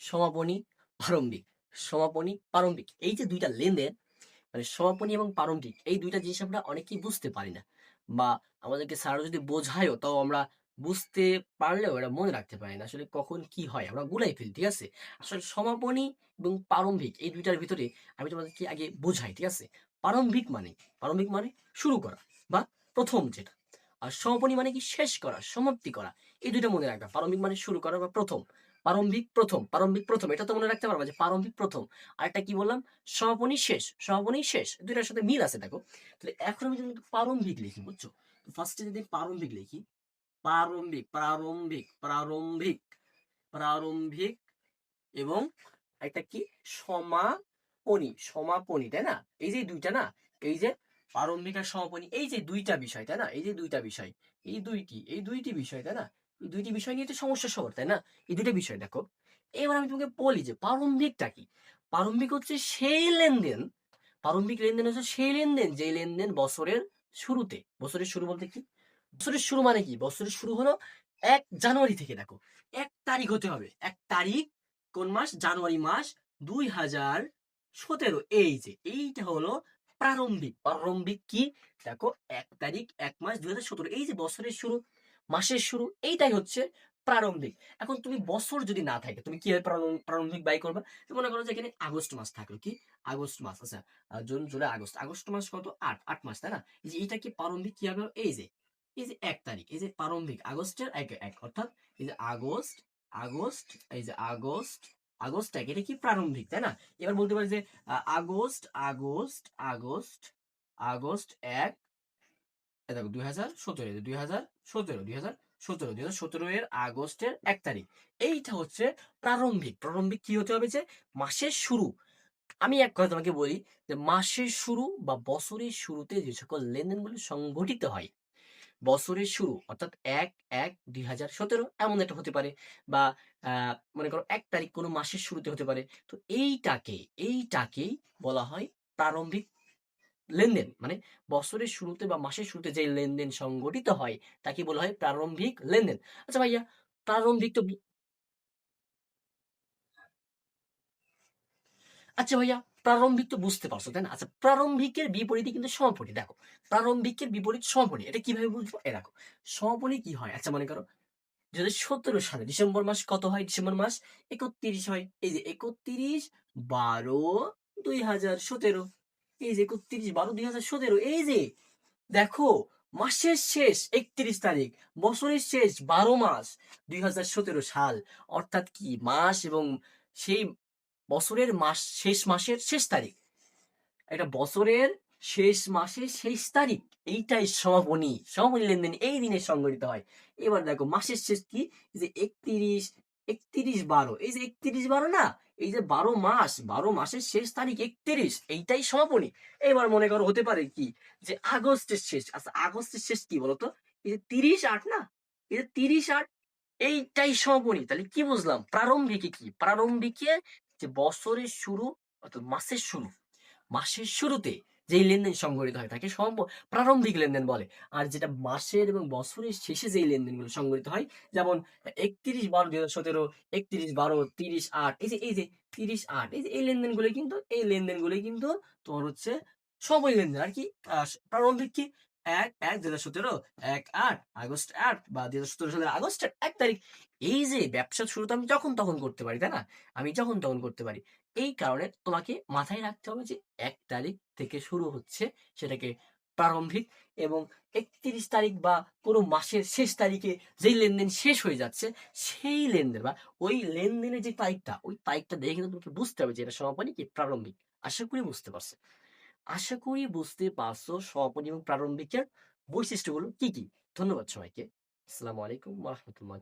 সমাপনী, প্রারম্ভিক। সমাপনী, প্রারম্ভিক। এই যে দুইটা লেনদেন মানে সমাপনী এবং প্রারম্ভিক, এই দুইটা জিনিস আমরা অনেকেই বুঝতে পারি না বা আমাদেরকে স্যার যদি বোঝায়ও, তাও আমরা বুঝতে পারলেও এটা মনে রাখতে পারি না আসলে কখন কি হয়। আমরা গুলাই ফেলি, ঠিক আছে? আসলে সমাপনী এবং প্রারম্ভিক, এই দুইটার ভিতরে আমি তোমাদেরকে আগে বোঝাই, ঠিক আছে? প্রারম্ভিক মানে প্রারম্ভিক মানে শুরু করা বা প্রথম যেটা। আর সমাপনী মানে কি শেষ করা, সমাপ্তি করা, এই দুইটা মনে রাখবা। প্রারম্ভিক মানে শুরু করা বা প্রথম। প্রারম্ভিক প্রথম প্রারম্ভিক প্রথম, এটা তো মনে রাখতে পারবা যে প্রারম্ভিক প্রথম। আর একটা কি বললাম? সমাপনী শেষ সমাপনী শেষ, দুইটার সাথে মিল আছে, দেখো। তাহলে এখন আমি যদি প্রারম্ভিক লিখি, বুঝছ? ফার্স্টে যদি প্রারম্ভিক লিখি, প্রারম্ভিক প্রারম্ভিক প্রারম্ভিক প্রারম্ভিক এবং একটা কি? সমাপনী সমাপনী, তাই না? এই যে দুইটা না, এই যে প্রারম্ভিক আর সমাপনী, এই যে দুইটা বিষয়, তাই না? এই যে দুইটা বিষয়, এই দুইটি এই দুইটি বিষয়, তাই না? দুইটি বিষয় নিয়ে তো সমস্যা সবার, তাই না? এই দুইটা বিষয় দেখো। এবার আমি তোমাকে বলি যে প্রারম্ভিকটা কি? প্রারম্ভিক হচ্ছে সেই লেনদেন, প্রারম্ভিক লেনদেন হচ্ছে সেই লেনদেন যে লেনদেন বছরের শুরুতে। বছরের শুরু বলতে কি? বছরের শুরু মানে কি? বছরের শুরু হলো এক জানুয়ারি থেকে, দেখো। এক তারিখ হতে হবে। এক তারিখ কোন মাস? জানুয়ারি মাস দুই হাজার সতেরো। এই যে, এইটা হলো প্রারম্ভিক। প্রারম্ভিক কি? দেখো, এক তারিখ, এক মাস দুই হাজার সতেরো। এই যে বছরের শুরু মাসের শুরু, এইটাই হচ্ছে প্রারম্ভিক। এখন তুমি বছর যদি না থাকে, তুমি কীভাবে প্রারম- প্রারম্ভিক বাই করবে? মনে করো যে এখানে আগস্ট মাস থাকল, কি? আগস্ট মাস আচ্ছা জুন, জুলাই, আগস্ট। আগস্ট মাস কত? আট আট মাস, তাই না? এই যে এটা কি প্রারম্ভিক কি হবে? এই যে এই যে এক তারিখ, এই যে প্রারম্ভিক, আগস্টের এক এক, অর্থাৎ এই যে আগস্ট আগস্ট, এই যে আগস্ট আগস্ট এক, এটা কি প্রারম্ভিক, তাই না? এবার বলতে পারি যে আগস্ট আগস্ট আগস্ট আগস্ট এক দেখো দুই হাজার সতেরো দুই হাজার সতেরো, দুই হাজার সতেরো, দুই হাজার সতেরো এর আগস্টের এক তারিখ। এইটা হচ্ছে প্রারম্ভিক। প্রারম্ভিক কি হতে হবে যে মাসের শুরু। আমি এক কথা তোমাকে বলি যে মাসের শুরু বা বছরের শুরুতে যে সকল সংঘটিত হয়, বছরের শুরু অর্থাৎ এক এক দুই হাজার সতেরো এমন একটা হতে পারে বা মনে করো এক তারিখ কোনো মাসের শুরুতে হতে পারে। তো এইটাকে, এইটাকেই বলা হয় প্রারম্ভিক লেনদেন মানে বছরের শুরুতে বা মাসের শুরুতে যে লেনদেন সংগঠিত হয়, তাকে বলা হয় প্রারম্ভিক লেনদেন। আচ্ছা ভাইয়া, প্রারম্ভিক তো আচ্ছা ভাইয়া, প্রারম্ভিক তো বুঝতে পারছ, তাই না? আচ্ছা প্রারম্ভিকের বিপরীতে কিন্তু সমাপনী, দেখো। প্রারম্ভিকের বিপরীত সমাপনী, এটা কীভাবে বুঝব? এ দেখো, সমাপনী কি হয়? আচ্ছা মনে করো হাজার সতেরো সালে ডিসেম্বর মাস কত হয়? ডিসেম্বর মাস একত্রিশ হয়। এই যে একত্রিশ বারো দুই হাজার সতেরো। এই যে একত্রিশ বারো দুই হাজার সতেরো, এই যে দেখো মাসের শেষ একত্রিশ তারিখ, বছরের শেষ বারো মাস দুই হাজার সতেরো সাল। অর্থাৎ কি মাস এবং সেই বছরের মাস, শেষ মাসের শেষ তারিখ। এটা বছরের শেষ মাসের শেষ তারিখ, এইটাই সমাপনী সমাপনী লেনদেন এই দিনে সংগঠিত হয়। এবার দেখো মাসের শেষ কি? যে একত্রিশ একত্রিশ বারো। এই যে একত্রিশ বারো না, এই যে বারো মাস, বারো মাসের শেষ তারিখ একত্রিশ, এইটাই সমাপনী। এবার মনে করো হতে পারে কি যে আগস্টের শেষ। আচ্ছা আগস্টের শেষ কি বলতো? এই যে তিরিশ আট না? এই যে তিরিশ আট, এইটাই সমাপনী। তাহলে কি বুঝলাম? প্রারম্ভিকে কি? প্রারম্ভিকে যে বছরের শুরু অর্থাৎ মাসের শুরু। মাসের শুরুতে যেই লেনদেন সংগঠিত হয়, তাকে প্রারম্ভিক লেনদেন বলে। আর যেটা মাসের এবং বছরের শেষে যেই লেনদেনগুলো সংগঠিত হয়, যেমন একত্রিশ বারো দুই হাজার সতেরো, একত্রিশ বারো তিরিশ আট, এই যে এই যে, তিরিশ আট, এই যে, এই লেনদেনগুলো কিন্তু, এই লেনদেনগুলো কিন্তু তোমার হচ্ছে সময় লেনদেন। আর কি প্রারম্ভিক কি? এক এক দুই হাজার সতেরো, এক আট, আগস্ট আট বা দুই হাজার সতেরো সালের আগস্টের এক তারিখ, এই যে ব্যবসা শুরু তো আমি যখন তখন করতে পারি, তাই না? আমি যখন তখন করতে পারি। এই কারণে তোমাকে মাথায় রাখতে হবে যে এক তারিখ থেকে শুরু হচ্ছে সেটাকে প্রারম্ভিক এবং একত্রিশ তারিখ বা কোনো মাসের শেষ তারিখে যেই লেনদেন শেষ হয়ে যাচ্ছে, সেই লেনদেন বা ওই লেনদেনের যে তারিখটা ওই তারিখটা দেখে কিন্তু তোমাকে বুঝতে হবে যে এটা সমাপনী কি প্রারম্ভিক। আশা করি বুঝতে পারছ। আশা করি বুঝতে পারছ সমাপনী এবং প্রারম্ভিকের বৈশিষ্ট্যগুলো কি কি? ধন্যবাদ সবাইকে। আসসালামু আলাইকুম রহমতুল্লাহ